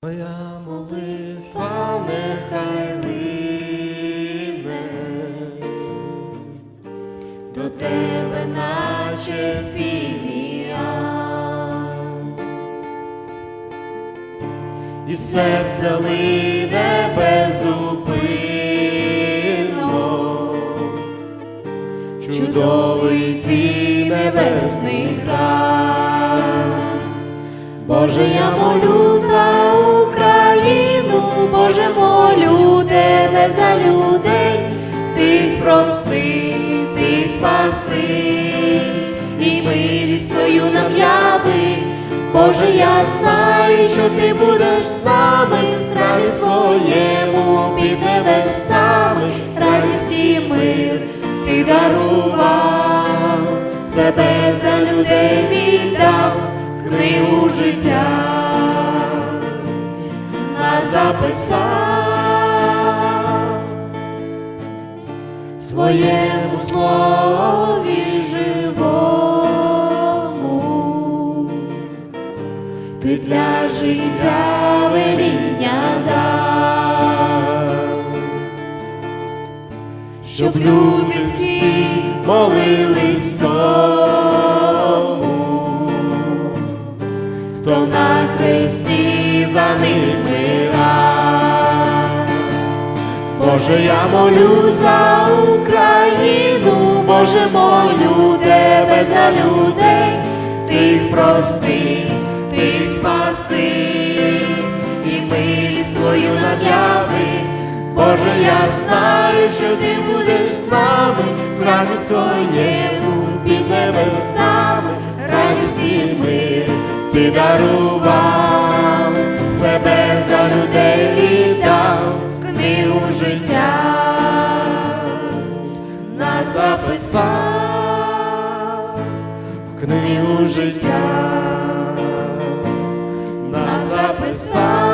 Твоя молитва нехай лине. До тебе, наче фімія, і серце лине безупинно, чудовий твій небесний храм. Боже, я молю прости, ти спаси, і милість свою нам яви. Боже, я знаю, що ти будеш з нами храмі своєму під небесами, радість і мир ти дарував, себе за людей віддав, книгу життя. Нас записав своєму слові живому, ти для життя веління дав, щоб люди всі молились тому, хто на хресті за них мира. Боже, я молю за Україну, Боже, молю тебе за людей, ти прости, ти спаси, і милість свою надяви. Боже, я знаю, що ти будеш з нами. В храмі своєму під небесами, радість і мир ти дарував, записав, в книгу життя нас записав.